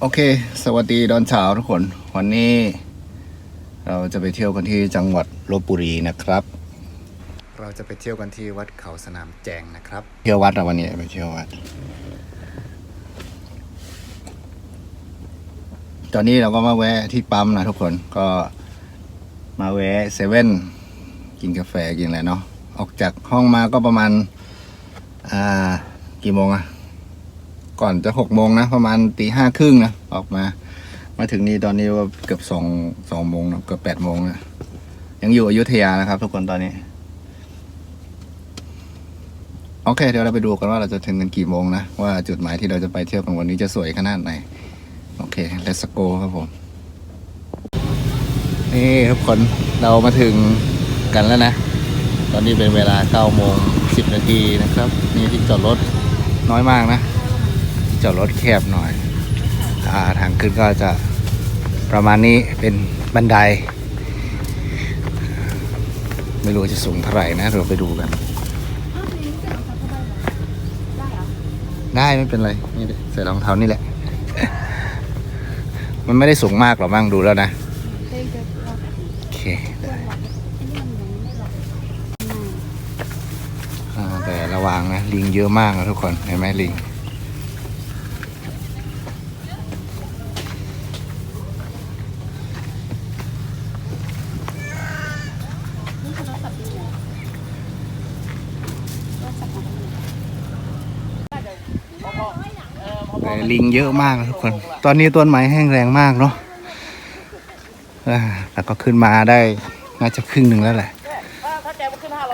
โอเค สวัสดีตอนเช้าทุกคน วันนี้ เราจะไปเที่ยวกันที่จังหวัดลบบุรีนะครับ เราจะไปเที่ยวกันที่วัดเขาสนามแจงนะครับ เที่ยววัดอะวันนี้ไปเที่ยววัด ตอนนี้เราก็มาแวะที่ปั๊มนะทุกคน ก็มาแวะเซเว่นกินกาแฟกินอะไรเนาะ ออกจากห้องมาก็ประมาณ อ่า กี่โมงอะ ก่อนจะหกโมงนะ ประมาณตีห้าครึ่งนะ ออกมา มาถึงนี่ตอนนี้ว่าเกือบสองสองโมงนะเกือบแปดโมงนะยังอยู่อยุธยานะครับ ทุกคนตอนนี้ โอเค เดี๋ยวเราไปดูกันว่าเราจะถึงกันกี่โมงนะ ว่าจุดหมายที่เราจะไปเที่ยวกันวันนี้จะสวยขนาดไหน โอเค let's go ครับผม นี่ทุกคนเรามาถึงกันแล้วนะ ตอนนี้เป็นเวลา9โมง10 นาทีนะครับ นี่ที่จอดรถน้อยมากนะ จอดรถแคบหน่อยอาทางขึ้นก็จะประมาณนี้เป็นบันได ไม่รู้จะสูงเท่าไหร่นะเราไปดูกัน ได้ไม่เป็นไรนี่ใส่รองเท้านี่แหละ มันไม่ได้สูงมากหรอกมั้งดูแล้วนะ โอเคได้แต่ระวังนะ ลิงเยอะมากนะทุกคน เห็นไหมลิง แต่ ลิงเยอะมากทุกคน ตอนนี้ต้นไม้แห้งแรงมากเนาะอ่าแต่ก็ขึ้นมาได้น่าจะครึ่งหนึ่งแล้วแหละ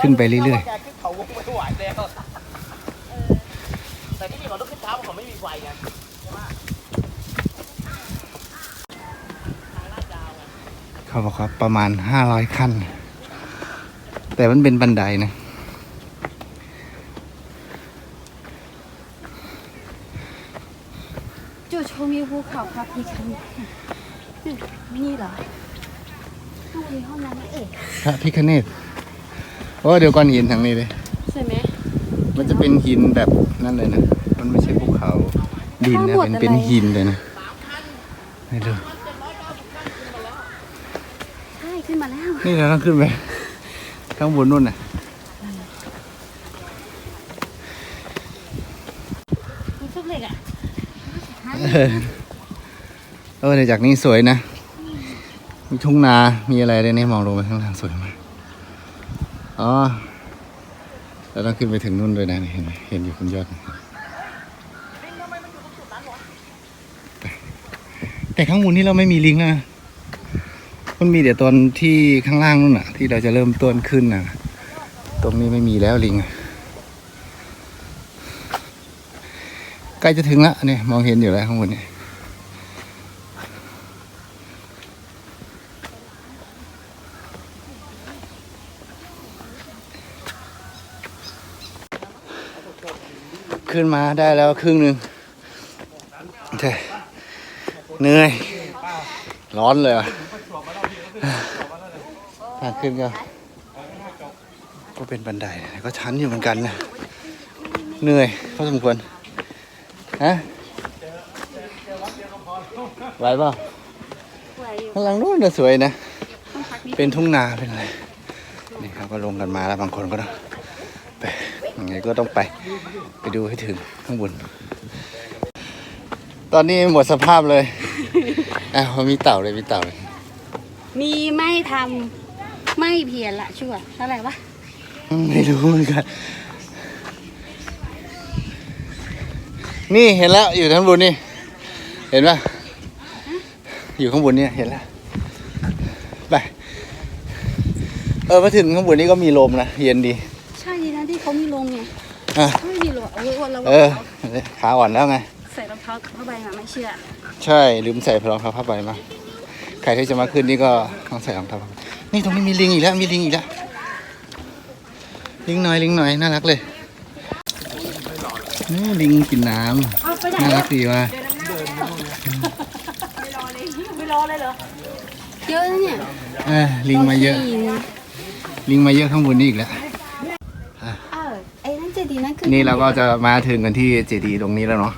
ขึ้นไปเรื่อยๆแกขึ้นเขาวงไม่ไหวแล้วแต่ที่นี่เขาต้องขึ้นเช้าเพราะเขาไม่มีไฟไงเขาบอกว่าประมาณห้าร้อยขั้น แต่มันเป็นบันไดนะ就ชมี ภูเขาพระพิฆเนศอืมนี่เหรอห้องนี้ห้องน้ำไหมเอ่ยพระพิคเนตโอ้เดี๋ยวก่อนหินทางนี้เลยใช่ไหมมันจะเป็นหินแบบนั่นเลยนะ มันไม่ใช่ภูเขาดินนะเป็นเป็นหินเลยนะให้ดูใช่ขึ้นมาแล้ว นี่เราต้องขึ้นไปข้างบนนู่นน่ะมีทุกเหล็กอะ เออเดี๋ยวจากนี้สวยนะ มีทุ่งนา มีอะไรด้วยนี่มองลงไปข้างล่างสวยมาก อ๋อเราต้องขึ้นไปถึงนู่นด้วยนะเห็นไหมเห็นอยู่บนยอด แต่ข้างบนนี่เราไม่มีลิงก์นะมันมีเดี๋ยวตอนที่ข้างล่างนู่นน่ะ ที่เราจะเริ่มต้นขึ้นน่ะ ตรงนี้ไม่มีแล้วลิงใกล้จะถึงแล้วเนี่ยมองเห็นอยู่แล้วข้างบนเนี่ย ขึ้นมาได้แล้วครึ่งหนึ่งแต่เหนื่อย ร้อนเลยอะทางขึ้นก็ ก็เป็นบันไดแต่ก็ชันอยู่เหมือนกันนะ เหนื่อยพอสมควร ฮะไหวเปล่าไหวอยู่ข้างหลังนู้นจะสวยนะต้องพักนิดเป็นทุ่งนาเป็นอะไร นี่ครับก็ลงกันมาแล้วบางคนก็ต้องไปยัง ไงก็ต้องไปไปดูให้ถึงข้างบน ตอนนี้หมดสภาพเลยอ้าวมีเต่าเลยมีเต่าเลยมีไม่ทำไม่เพียรละชั่วเท่าไหร่วะไม่รู้เหมือนกัน นี่เห็นแล้วอยู่ข้างบนนี่ เห็นปะอยู่ข้างบนเนี่ยเห็นแล้วไปเออมาถึงข้างบนนี้ก็มีลมนะเย็นดีใช่ดีนะที่ เขามีลมไงอะไม่มีลมเออเราเออขาอ่อนแล้วไง ใส่รองเท้าผ้าใบมาไม่เชื่อใช่ลืมใส่รองเท้าผ้าใบมาใครที่จะมาขึ้นนี่ก็ต้องใส่รองเท้าผ้าใบนี่ตรงนี้มีลิงอีกแล้วมีลิงอีกแล้วลิงหน่อยลิงหน่อยน่ารักเลยนี่ลิงกินน้เอาไปไหนำน่ารักดีว่ะไม่รอเลยเหรอเยอะนะเนี่ยเออลิงมาเยอะโคลิงมาเยอะข้างบนนี่อีกแล้วเออไอ้นั่ นเจะดีนั่นคือนี่เราก็จะมาถึงกันที่เจดีย์ตรงนี้แล้วเนาะ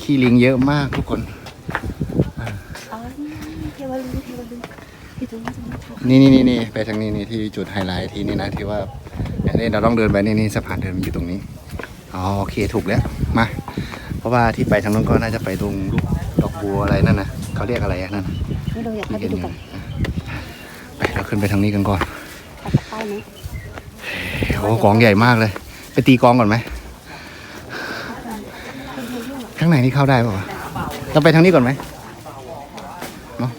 ขี้ลิงเยอะมากทุกคนเเราลืมเราลืมอยู่ตรงนี้ตรงนี้ค่ะนี่นี่นี่นี่ไปทางนี้นี่ที่จุดไฮไลท์ที่นี่นะที่ว่าเนี่ยเราต้องเดินไปนี่นี่สะพานเดินมันอยู่ตรงนี้อ๋อโอเคถูกแล้วมา เพราะว่าที่ไปทางนู้นก็น่าจะไปตรงลูกดอกบัวอะไรนั่นนะเขาเรียกอะไรอะนั่นน่ะไม่รู้อยากที่ให้ไปเห็นดูอยู่กันไปเราขึ้นไปทางนี้กันก่อนปักใต้ไหมโอ้กองใหญ่มากเลย ไปตีกองก่อนไหมข้างในนี่เข้าได้ป่าวะเราไปทางนี้ก่อนไหมเนาะ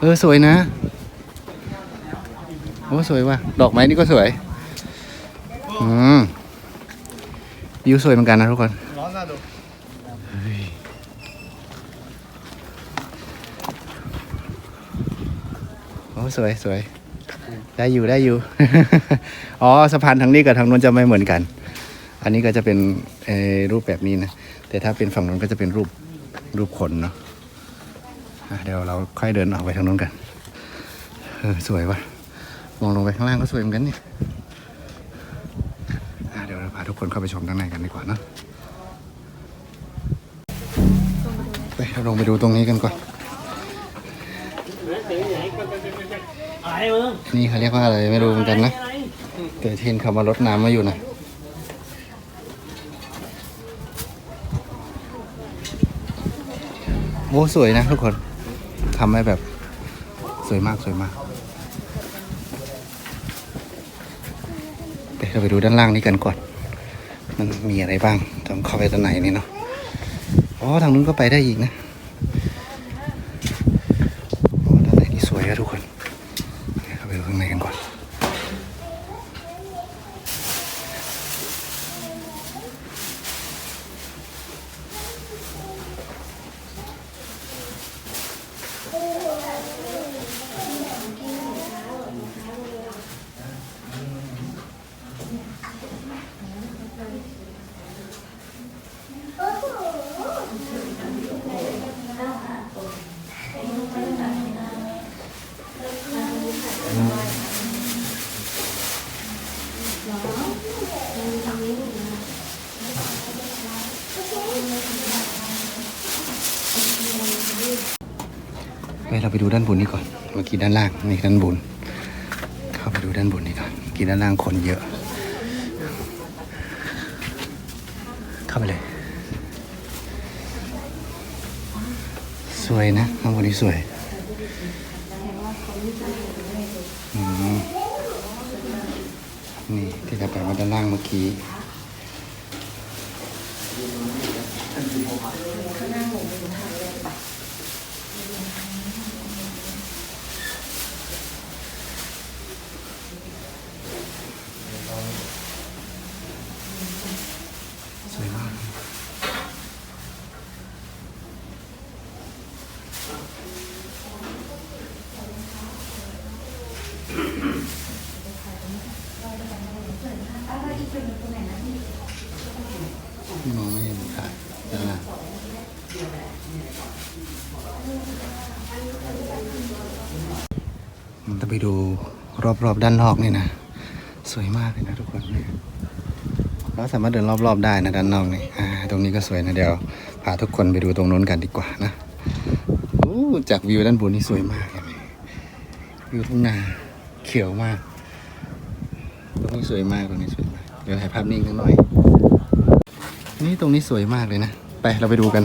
เออสวยนะโอ้สวยว่ะดอกไม้นี่ก็สวยอืมวิวสวยเหมือนกันนะทุกคนเฮ้ยโอ้สวยสวย ได้อยู่ได้อยู่ อ๋อสะพานทางนี้กับทางนู้นจะไม่เหมือนกัน อันนี้ก็จะเป็นรูปแบบนี้นะ แต่ถ้าเป็นฝั่งนู้นก็จะเป็นรูปรูปคนเนาะะเดี๋ยวเราค่อยเดินออกไปทางนู้นกันเออสวยว่ะมองลงไปข้างล่างก็สวยเหมือนกันนี่เดี๋ยวเราพาทุกคนเข้าไปชมข้างในกันดีกว่าเนอะไปเราลงไปดูตรงนี้กันก่อน อะไร มึงนี่เขาเรียกว่าอะไรไม่รู้เหมือนกันนะเกิดเห็นเขามารดน้ำมาอยู่นะโอ้สวยนะทุกคนทำให้แบบสวยมากสวยมากเดี๋ยวเราไปดูด้านล่างนี้กันก่อน มันมีอะไรบ้างต้องเข้าไปตรงไหนนี่เนาะอ๋อทางนู้นก็ไปได้อีกนะโอ้ด้านในนี่สวยอะทุกคนเดี๋ยวเข้าไปดูข้างในกันก่อน ไปดูด้านบนนี้ก่อน เมื่อกี้ด้านล่างนี่ด้านบน เข้าไปดูด้านบนนี้ก่อนเมื่อกี้ด้านล่างคนเยอะ เข้าไปเลย สวยนะข้างบนนี้สวยนี่ที่เราไปมาด้านล่างเมื่อกี้ มองไม่เห็นค่ะด้านล่างมันจะไปดูรอบๆด้านนอกนี่นะ สวยมากเลยนะทุกคนเนี่ยเราสามารถเดินรอบๆได้นะด้านนอกนี่อ่าตรงนี้ก็สวยนะเดี๋ยวพาทุกคนไปดูตรงโน้นกันดีกว่านะโอ้จากวิวด้านบนนี่สวยมากเลยวิวทุ่งนา เขียวมาก ตรงนี้สวยมากตรงนี้สวยมาก เดี๋ยวถ่ายภาพนิ่งกันหน่อย นี่ตรงนี้สวยมากเลยนะ ไปเราไปดูกัน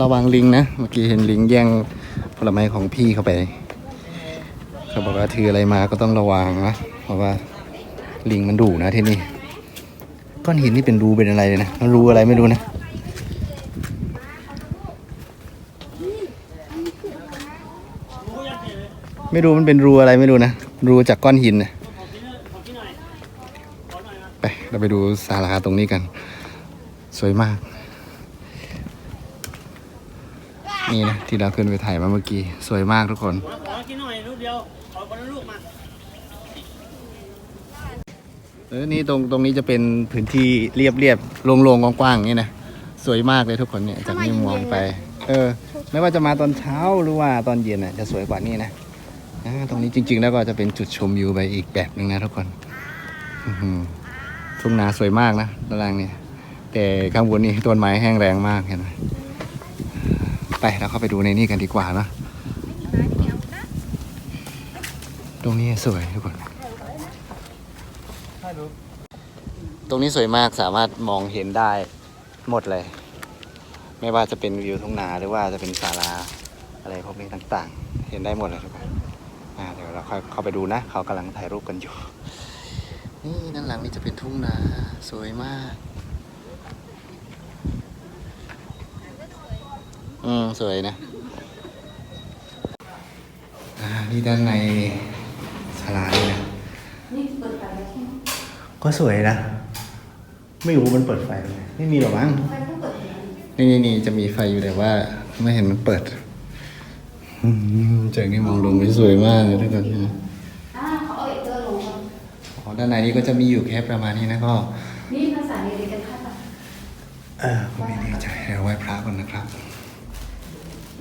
ระวังลิงนะ เมื่อกี้เห็นลิงแย่งผลไม้ของพี่เข้าไป เขาบอกว่าถืออะไรมาก็ต้องระวังนะ เพราะว่าลิงมันดุนะที่นี่ ก้อนหินนี่เป็นรูเป็นอะไรเลยนะมันรูอะไรไม่รู้นะ ไม่รู้มันเป็นรูอะไรไม่รู้นะ รูจากก้อนหินนะไปเราไปดูศาลาตรงนี้กัน สวยมาก นี่นะที่เราขึ้นไปถ่ายมาเมื่อกี้ สวยมากทุกคนขอกินหน่อยลูกเดียวขอคนละลูกมาเออนี่ตรงตรงนี้จะเป็นพื้นที่เรียบเรียบโล่งๆกว้างๆอย่างนี้นะสวยมากเลยทุกคนเนี่ยจากนี่มองไป เออ ไม่ว่าจะมาตอนเช้าหรือว่าตอนเย็นน่ะจะสวยกว่านี้นะ ตรงนี้จริง ๆ แล้วก็จะเป็นจุดชมวิวไปอีกแบบหนึ่งนะทุกคนทุ่งนาสวยมากนะด้านล่างเนี่ย แต่ข้างบนนี่ต้นไม้แห้งแรงมากเห็นไหมไปเราเข้าไปดูในนี่กันดีกว่าเนะตรงนี้สวยทุกคนตรงนี้สวยมากสามารถมองเห็นได้หมดเลย ไม่ว่าจะเป็นวิวทุ่งนาหรือว่าจะเป็นศาลาอะไรพวกนี้ต่างๆ เห็นได้หมดเลยทุกคน เดี๋ยวเราค่อยเข้าไปดูนะ เขากำลังถ่ายรูปกันอยู่ นี่ด้านหลังนี่จะเป็นทุ่งนาสวยมาก อืม สวยนะอ่านี่ด้านในศาลานี่นะนี่เปิดไฟแล้วใช่ไหมก็สวยนะ ไม่รู้มันเปิดไฟไหมไม่มีหรอกมั้งไฟต้องเปิดอยู่แล้วนี่นี่นี่จะมีไฟอยู่แต่ว่า ไม่เห็นมันเปิดอืม จากนี้มองลงไปสวยมากเลยทุกคนอ่าเขาเอาเอกเตอร์ลงครับอ๋อด้านในนี้ก็จะมีอยู่แค่ประมาณนี้นะก็นี่ภาษาเรียนกันค่ะเออผมไม่แน่ใจเดี๋ยวไหว้พระก่อนนะครับ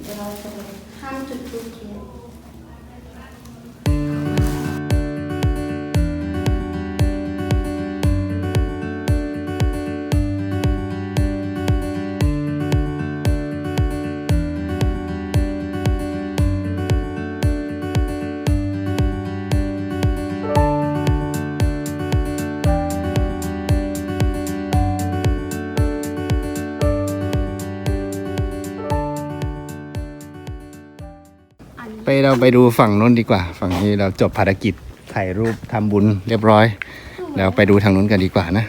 เดี๋ยวเราจะห้ามจุดทูบเทียน เราไปดูฝั่งนู้นดีกว่า ฝั่งนี้เราจบภารกิจถ่ายรูปทำบุญเรียบร้อยแล้วไปดูทางนู้นกันดีกว่านะ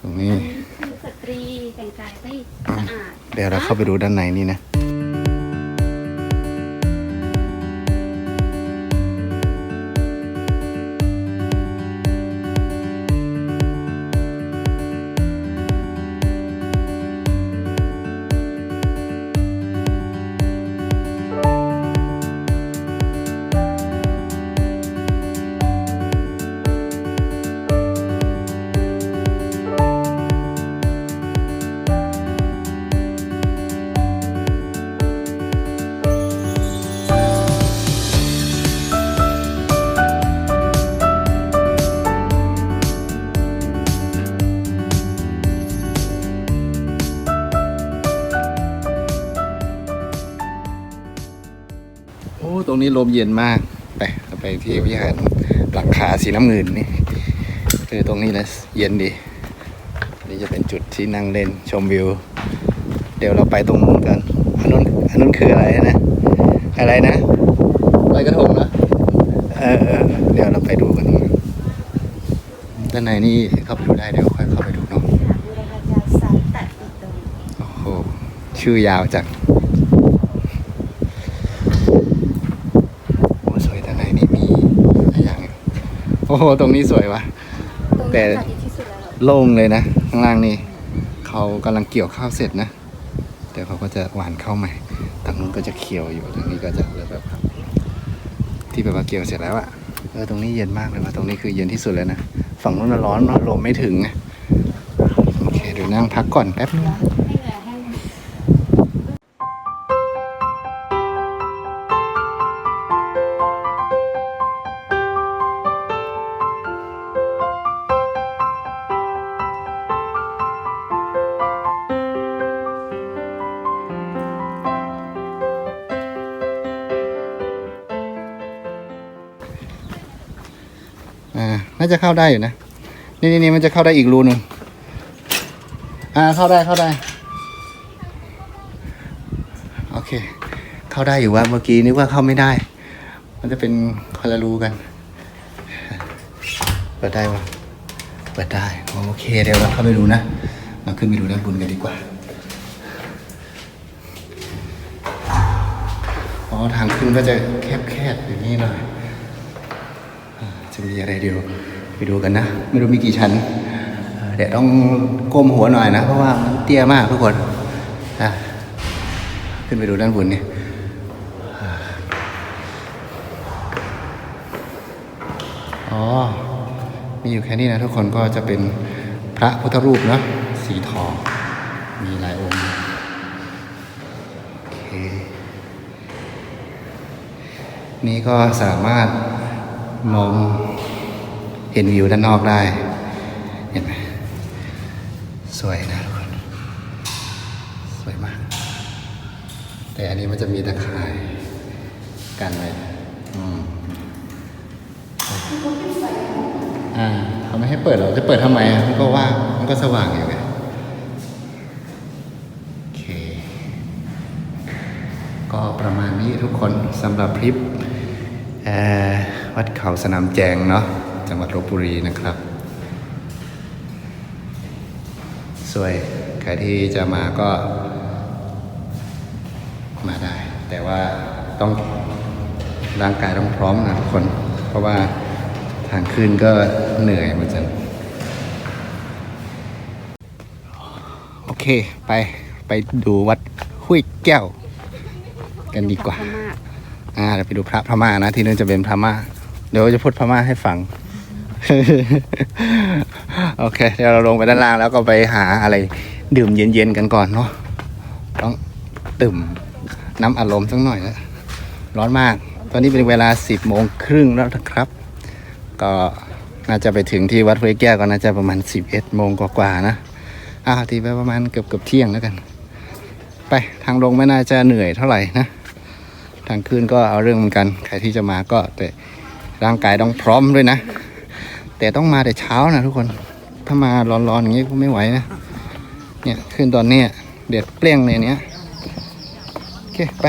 ตรงนี้คือสตรีแต่งกายไม่สะอาดเดี๋ยวเราเข้าไปดูด้านในนี่นะ ตรงนี้ลมเย็นมาก ไปเราไปที่วิหารหลังคาสีน้ำเงินนี่คือตรงนี้นะเย็นดีนี่จะเป็นจุดที่นั่งเล่นชมวิว เดี๋ยวเราไปตรงนู้นกันอันนู้นอันนู้นคืออะไรนะ อะไรนะลอยกระทงนะเออเออเดี๋ยวเราไปดูกันด้านในนี่เข้าไปดูได้เดี๋ยวค่อยเข้าไปดูเนาะบุรพาจารย์สันตะอิโตโอ้โหชื่อยาวจังโอ้สวยด้านในนี่มีอะไรอย่างเนี่ยโอ้โหตรงนี้สวยวะตรงแต่นี้ค่ะดีที่สุดแล้วโล่งเลยนะ ข้างล่างนี่เขากำลังเกี่ยวข้าวเสร็จนะเดี๋ยวเขาก็จะหวานข้าวใหม่ทางนู้นก็จะเคี่ยวอยู่ทางนี้ก็จะเหลือแบบครับที่แบบว่าเกี่ยวเสร็จแล้วอะเออตรงนี้เย็นมากเลยว่าตรงนี้คือเย็นที่สุดแล้วนะฝั่งนู้นนะร้อนเนอะลมไม่ถึงไงโอเคเดี๋ยวนั่งพักก่อนแป๊บนึงาจะเข้าได้อยู่นะ นี่นี่นี่มันจะเข้าได้อีกรูหนึ่งอ่าเข้าได้เข้าได้ โอเค เข้าได้อยู่ว่าเมื่อกี้นึกว่าเข้าไม่ได้ มันจะเป็นคนละรูกัน เปิดได้ปะเปิดได้โอเคเดี๋ยวเราเข้าไปดูนะมาขึ้นไปดูด้านบนกันดีกว่าอ๋อทางขึ้นก็จะแคบๆอย่างนี้หน่อยจะมีอะไรเดียว ไปดูกันนะ ไม่รู้มีกี่ชั้น เดี๋ยวต้องก้มหัวหน่อยนะ เพราะว่ามันเตี้ยมากทุกคนนะขึ้นไปดูด้านบนนี่อ๋อ มีอยู่แค่นี้นะทุกคนก็จะเป็นพระพุทธรูปเนาะสีทอง มีหลายองค์โอเค นี่ก็สามารถมอง เห็นวิวด้านนอกได้ เห็นไหมสวยนะทุกคนสวยมาก แต่อันนี้มันจะมีตะข่ายกันไว้อืมอ่าเขาไม่ให้เปิดหรอกจะเปิดทำไมอะมันก็ว่างมันก็สว่างอยู่ไงโอเค ก็ประมาณนี้ทุกคนสำหรับคลิปวัดเขาสนามแจงเนาะ จังหวัดลบบุรีนะครับ สวย ใครที่จะมาก็มาได้ แต่ว่าต้องร่างกายต้องพร้อมนะทุกคน เพราะว่าทางขึ้นก็เหนื่อยเหมือนกันโอเค ไปไปดูวัดห้วยแก้ว กันดีกว่าพม่าอ่าเดี๋ยวไปดูพระพม่านะ ที่นู่นจะเป็นพม่า เดี๋ยวจะพูดพม่าให้ฟัง โอเค เดี๋ยวเราลงไปด้านล่างแล้วก็ไปหาอะไรดื่มเย็นๆกันก่อนเนาะต้องตื่มน้ำอารมณ์สักหน่อยนะร้อนมาก ตอนนี้เป็นเวลาสิบโมงครึ่งแล้วนะครับ ก็น่าจะไปถึงที่วัดห้วยแก้วก็น่าจะประมาณสิบเอ็ดโมงกว่าๆนะอ่าวทีไปประมาณเกือบเกือบเที่ยงแล้วกัน ไปทางลงไม่น่าจะเหนื่อยเท่าไหร่นะ ทางขึ้นก็เอาเรื่องเหมือนกัน ใครที่จะมาก็แต่ร่างกายต้องพร้อมด้วยนะ แต่ต้องมาแต่เช้านะทุกคน ถ้ามาร้อนๆอย่างนี้ก็ไม่ไหวนะ เนี่ยขึ้นตอนเนี้ยเด็ดเปรี้ยงเลยเนี้ยโอเคไป